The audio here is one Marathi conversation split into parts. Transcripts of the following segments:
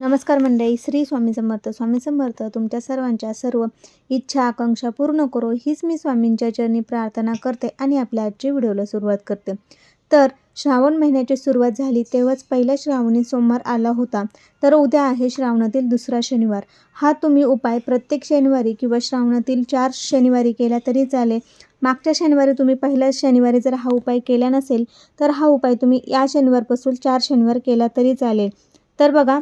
नमस्कार मंडळी श्री स्वामी समर्थ. स्वामी समर्थ तुमच्या सर्वांच्या सर्व इच्छा आकांक्षा पूर्ण करो. हीच मी स्वामींच्या चरणी प्रार्थना करते आणि आपल्या आजच्या व्हिडिओला सुरुवात करते. तर श्रावण महिन्याची सुरुवात झाली तेव्हाच पहिला श्रावणी सोमवार आला होता. तर उद्या आहे श्रावणातील दुसरा शनिवार. हा तुम्ही उपाय प्रत्येक शनिवारी किंवा श्रावणातील चार शनिवारी केला तरी चालेल. मागच्या शनिवारी तुम्ही पहिल्या शनिवारी जर हा उपाय केला नसेल तर हा उपाय तुम्ही या शनिवारपासून चार शनिवार केला तरी चालेल. तर बघा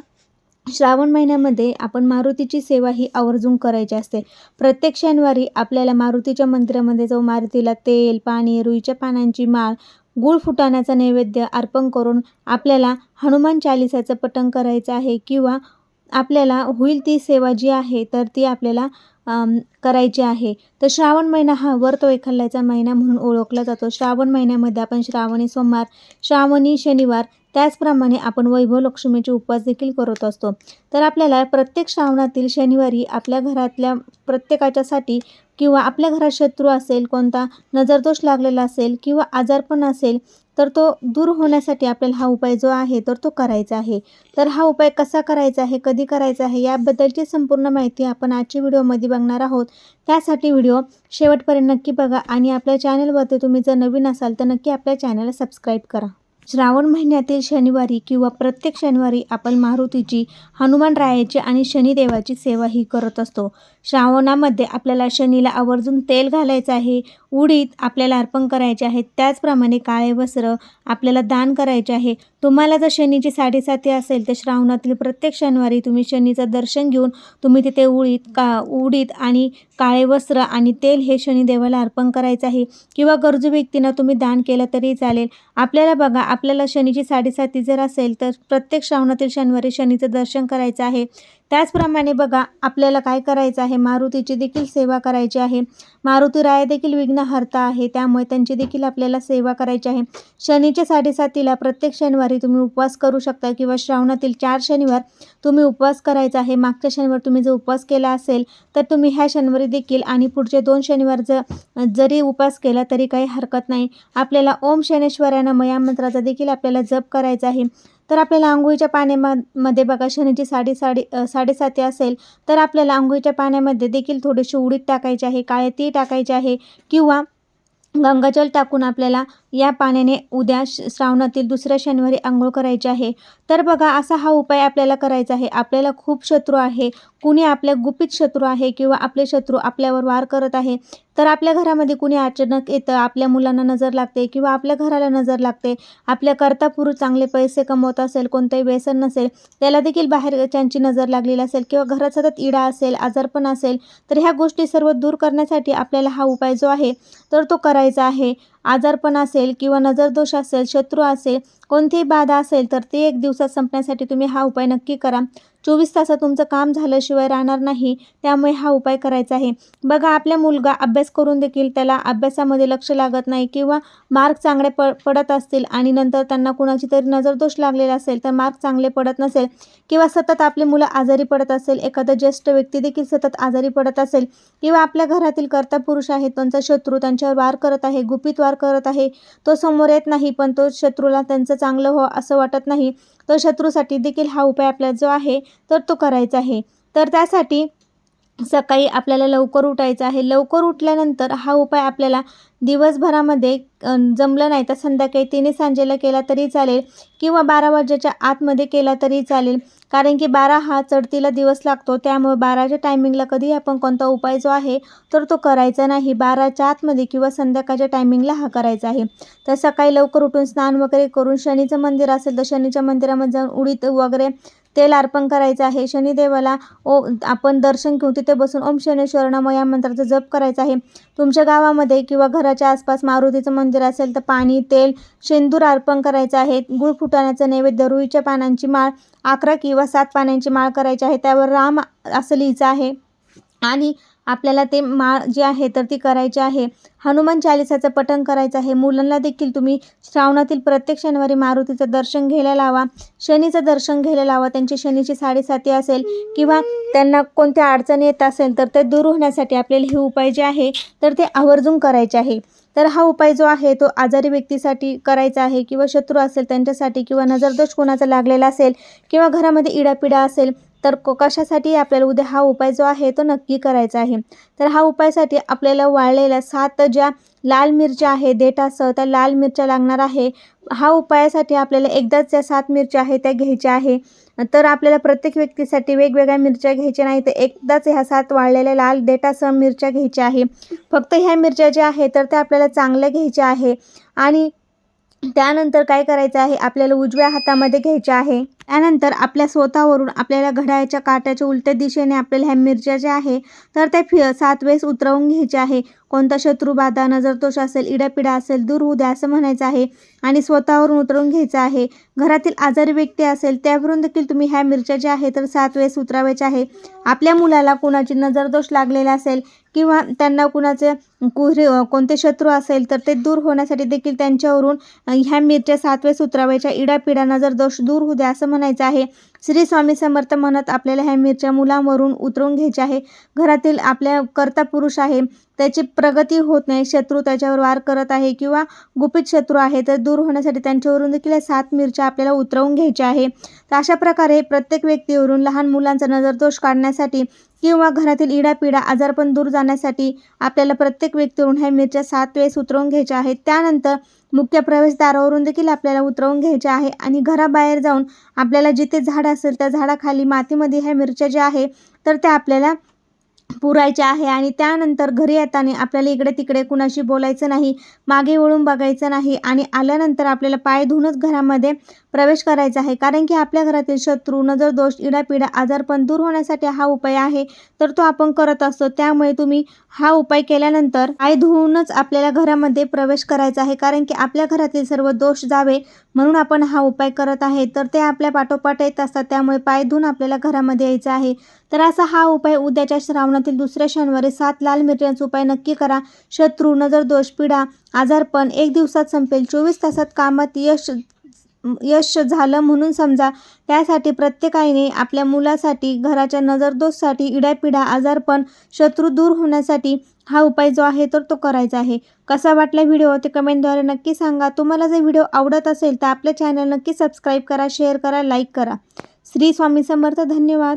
श्रावण महिन्यामध्ये आपण मारुतीची सेवा ही आवर्जून करायची असते. प्रत्येक शनिवारी आपल्याला मारुतीच्या मंदिरामध्ये जाऊन मारुतीला तेल पाणी रुईच्या पानांची माळ गुळ फुटाण्याचा नैवेद्य अर्पण करून आपल्याला हनुमान चालिसाचं पठण करायचं आहे किंवा आपल्याला होईल ती सेवा जी आहे तर ती आपल्याला करायची आहे. तर श्रावण महिना हा व्रत वैखल्याचा महिना म्हणून ओळखला जातो. श्रावण महिन्यामध्ये आपण श्रावणी सोमवार श्रावणी शनिवार त्याचप्रमाणे आपण वैभव लक्ष्मीचे उपवास देखील करत असतो. तर आपल्याला प्रत्येक श्रावणातील शनिवारी आपल्या घरातल्या प्रत्येकाच्यासाठी किंवा आपल्या घरात शत्रू असेल कोणता नजरदोष लागलेला असेल किंवा आजारपण असेल तर तो दूर होण्यासाठी आपल्याला हा उपाय जो आहे तर तो करायचा आहे. तर हा उपाय कसा करायचा आहे कधी करायचा आहे याबद्दलची संपूर्ण माहिती आपण आजच्या व्हिडिओमध्ये बघणार आहोत. त्यासाठी व्हिडिओ शेवटपर्यंत नक्की बघा आणि आपल्या चॅनलवरती तुम्ही जर नवीन असाल तर नक्की आपल्या चॅनलला सबस्क्राईब करा. श्रावण महिन्यातील शनिवारी किंवा प्रत्येक शनिवारी आपण मारुतीची हनुमान रायाची आणि शनिदेवाची सेवा ही करत असतो. श्रावणामध्ये आपल्याला शनीला आवर्जून तेल घालायचं आहे उडीद आपल्याला अर्पण करायचे आहेत त्याचप्रमाणे काळे वस्त्र आपल्याला दान करायचे आहे. तुम्हाला जर शनीची साडेसाती असेल तर श्रावणातील प्रत्येक शनिवारी तुम्ही शनीचं दर्शन घेऊन तुम्ही तिथे उडीद का उडीद आणि काळे वस्त्र आणि तेल हे शनिदेवाला अर्पण करायचं आहे. किंवा गरजू व्यक्तींना तुम्ही दान केलं तरी चालेल. आपल्याला बघा आपल्याला शनीची साडेसाती जर असेल तर प्रत्येक श्रावणातील शनिवारी शनीचं दर्शन करायचं आहे. त्याचप्रमाणे बघा आपल्याला काय करायचं आहे? मारुतीची देखील सेवा करायची आहे. मारुती राय देखील विघ्नहर्ता आहे. त्यामुळे त्यांची देखील आपल्याला सेवा करायची आहे. शनीच्या साडेसातीला प्रत्येक शनिवारी तुम्ही उपवास करू शकता किंवा श्रावणातील चार शनिवार तुम्ही उपवास करायचा आहे. मागच्या शनिवार तुम्ही जर उपवास केला असेल तर तुम्ही ह्या शनिवारी देखील आणि पुढचे दोन शनिवार जर जरी उपवास केला तरी काही हरकत नाही. आपल्याला ओम शनेश्वरानं मया मंत्राचा देखील आपल्याला जप करायचा आहे. तर आपल्याला आंघोळीच्या पाण्यामध्ये बघा शनीची साडे साडे साडेसाती असेल तर आपल्याला आंघोळीच्या पाण्यामध्ये देखील थोडीशी उडीद टाकायची आहे काळे ती टाकायचे आहे किंवा गंगाजल टाकून आपल्याला या पाण्याने उद्या श्रावणातील दुसऱ्या शनिवारी आंघोळ करायची आहे. तर बघा असा हा उपाय आपल्याला करायचा आहे. आपल्याला खूप शत्रू आहे. कुणी आपल्या गुपित शत्रू आहे किंवा आपले शत्रू आपल्यावर वार करत आहे तर आपल्या घरामध्ये कुणी अचानक येतं आपल्या मुलांना नजर लागते किंवा आपल्या घराला नजर लागते आपल्या करता चांगले पैसे कमवत असेल कोणतंही व्यसन नसेल त्याला देखील बाहेरच्यांची नजर लागलेली असेल किंवा घरात सतत इडा असेल आजारपण असेल तर ह्या गोष्टी सर्व दूर करण्यासाठी आपल्याला हा उपाय जो आहे तर तो करायचा आहे. आजारपण असेल किंवा नजरदोष असेल शत्रू असेल कोणतीही बाधा असेल तर ते एक दिवसात संपण्यासाठी तुम्ही हा उपाय नक्की करा. चोवीस तासात तुमचं काम झाल्याशिवाय राहणार नाही त्यामुळे हा उपाय करायचा आहे. बघा आपला मुलगा अभ्यास करून देखील त्याला अभ्यासामध्ये लक्ष लागत नाही किंवा मार्क चांगले प पडत असतील आणि नंतर त्यांना कुणाची तरी नजरदोष लागलेला असेल तर मार्क चांगले पडत नसेल किंवा सतत आपली मुलं आजारी पडत असेल एखादा ज्येष्ठ व्यक्ती देखील सतत आजारी पडत असेल किंवा आपल्या घरातील कर्ता पुरुष आहे त्यांचा शत्रू त्यांच्यावर वार करत आहे गुपित वार करत आहे तो समोर येत नाही पण तो शत्रूला त्यांचं चांगलं हो असं वाटत नाही तर शत्रूसाठी देखील हा उपाय आपला जो आहे तर तो करायचा आहे. तर त्यासाठी सकाळी आपल्याला लवकर उठायचं आहे. लवकर उठल्यानंतर हा उपाय आपल्याला दिवसभरामध्ये जमलं नाही तर संध्याकाळी तिन्ही सांजेला केला तरी चालेल किंवा बारा वाजेच्या आतमध्ये केला तरी चालेल. कारण की बारा हा चढतीला दिवस लागतो त्यामुळे बाराच्या टायमिंगला कधी आपण कोणता उपाय जो आहे तर तो करायचा नाही. बाराच्या आतमध्ये किंवा संध्याकाळच्या टायमिंगला हा करायचा आहे. तर सकाळी लवकर उठून स्नान वगैरे करून शनीचं मंदिर असेल तर शनीच्या मंदिरामध्ये जाऊन उडीत वगैरे तेल अर्पण करायचं आहे. शनिदेवाला ओ आपण दर्शन घेऊन तिथे बसून ओम शनेश्वर नम या मंत्राचा जप करायचा आहे. तुमच्या गावामध्ये किंवा घराच्या आसपास मारुतीचं मंदिर असेल तर पाणी तेल शेंदूर अर्पण करायचं आहे. गुळ फुटाण्याचं नैवेद्य रुईच्या पानांची माळ अकरा किंवा सात पानांची माळ करायची आहे. त्यावर राम असं लिहायचं आहे. आणि आपल्याला ते माळ जी आहे तर ती करायची आहे. हनुमान चालिसाचं पठण करायचं आहे. मुलांना देखील तुम्ही श्रावणातील प्रत्येक शनिवारी मारुतीचं दर्शन घ्यायला लावा. शनीचं दर्शन घ्यायला लावा. त्यांची शनीची साडेसाती असेल किंवा त्यांना कोणत्या अडचणी येत असेल तर ते दूर होण्यासाठी आपल्याला हे उपाय जे आहे तर ते आवर्जून करायचे आहे. तर हा उपाय जो आहे तो आजारी व्यक्तीसाठी करायचा आहे किंवा शत्रू असेल त्यांच्यासाठी किंवा नजरदोष कोणाचा लागलेला असेल किंवा घरामध्ये इडापिडा असेल तर कशासाठी आपल्याला उद्या हा उपाय जो आहे तो नक्की करायचा आहे. तर हा उपायासाठी आपल्याला वाळलेल्या सात ज्या लाल मिरच्या आहे देठासह त्या लाल मिरच्या लागणार आहे. हा उपायासाठी आपल्याला एकदाच ज्या सात मिरच्या आहे त्या घ्यायच्या आहे. तर आपल्याला प्रत्येक व्यक्तीसाठी वेगवेगळ्या मिरच्या घ्यायच्या नाही तर एकदाच ह्या सात वाळलेल्या लाल देठासह मिरच्या घ्यायच्या आहे. फक्त ह्या मिरच्या ज्या आहे तर त्या आपल्याला चांगल्या घ्यायच्या आहे. आणि त्यानंतर काय करायचं आहे? आपल्याला उजव्या हातामध्ये घ्यायचे आहे. त्यानंतर आपल्या स्वतःवरून आपल्याला घड्याळ्याच्या काट्याच्या उलट्या दिशेने आपल्याला ह्या मिरच्या ज्या आहे तर त्या फि सात वेळेस उतरवून घ्यायच्या आहे. कोणता शत्रू बाधा नजरदोष असेल इडापिडा असेल दूर होऊ द्या असं म्हणायचं आहे आणि स्वतःवरून उतरून घ्यायचं आहे. घरातील आजारी व्यक्ती असेल त्यावरून देखील तुम्ही ह्या मिरच्या ज्या आहे तर सात वेळेस उतरावायच्या आहे. आपल्या मुलाला कुणाची नजरदोष लागलेला असेल किंवा त्यांना कुणाचे कुहरे कोणते शत्रू असेल तर ते दूर होण्यासाठी देखील त्यांच्यावरून ह्या मिरच्या सात वेळेस उतरावायच्या. इडापिडा नजरदोष दूर होऊ द्या असं म्हणायचं आहे श्री स्वामी समर्थ म्हणत आपल्याला ह्या मिरच्या मुलांवरून उतरवून घ्यायच्या आहे. घरातील आपल्या कर्ता पुरुष आहे त्याची प्रगती होत नाही. शत्रू त्याच्यावर वार करत आहे किंवा गुपित शत्रू आहे तर दूर होण्यासाठी त्यांच्यावरून देखील या सात मिरच्या आपल्याला उतरवून घ्यायच्या आहे. तर अशा प्रकारे प्रत्येक व्यक्तीवरून लहान मुलांचा नजरदोष काढण्यासाठी किंवा घरातील इडापिडा आजारपण दूर जाण्यासाठी आपल्याला प्रत्येक व्यक्तीवरून ह्या मिरच्या सात वेळेस उतरवून घ्यायच्या आहेत. त्यानंतर मुख्य प्रवेशद्वारावरून देखील आपल्याला उतरवून घ्यायच्या आहे आणि घराबाहेर जाऊन आपल्याला जिथे झाड असेल त्या झाडाखाली मातीमध्ये ह्या मिरच्या ज्या आहे तर त्या आपल्याला पुरायच्या आहे आणि त्यानंतर घरी येताना आपल्याला इकडे तिकडे कुणाशी बोलायचं नाही मागे वळून बघायचं नाही आणि आल्यानंतर आपल्याला पाय धुवूनच घरामध्ये प्रवेश करायचा आहे. कारण की आपल्या घरातील शत्रू नजरदोष इडापिडा आजारपण दूर होण्यासाठी हा उपाय आहे. तर तो आपण करत असतो. त्यामुळे तुम्ही हा उपाय केल्यानंतर पाय धुवूनच आपल्याला घरामध्ये प्रवेश करायचा आहे. कारण की आपल्या घरातील सर्व दोष जावे म्हणून आपण हा उपाय करत आहे. तर ते आपल्या पाठोपाठ येत असतात. त्यामुळे पाय धुवून आपल्याला घरामध्ये यायचं आहे. तर असा हा उपाय उद्याच्या श्रावणातील दुसऱ्या शनिवारी सात लाल मिरच्यांचा उपाय नक्की करा. शत्रू नजरदोष पिढा आजारपण एक दिवसात संपेल. चोवीस तासात कामात यश यश झालं म्हणून समजा. त्यासाठी प्रत्येकाने आपल्या मुलासाठी घराच्या नजरदोषसाठी इडापिडा आजारपण शत्रू दूर होण्यासाठी हा उपाय जो आहे तर तो करायचा आहे. कसा वाटला व्हिडिओ? ते कमेंटद्वारे नक्की सांगा. तुम्हाला जर व्हिडिओ आवडत असेल तर आपल्या चॅनल नक्की सबस्क्राईब करा शेअर करा लाईक करा. श्री स्वामी समर्थ धन्यवाद.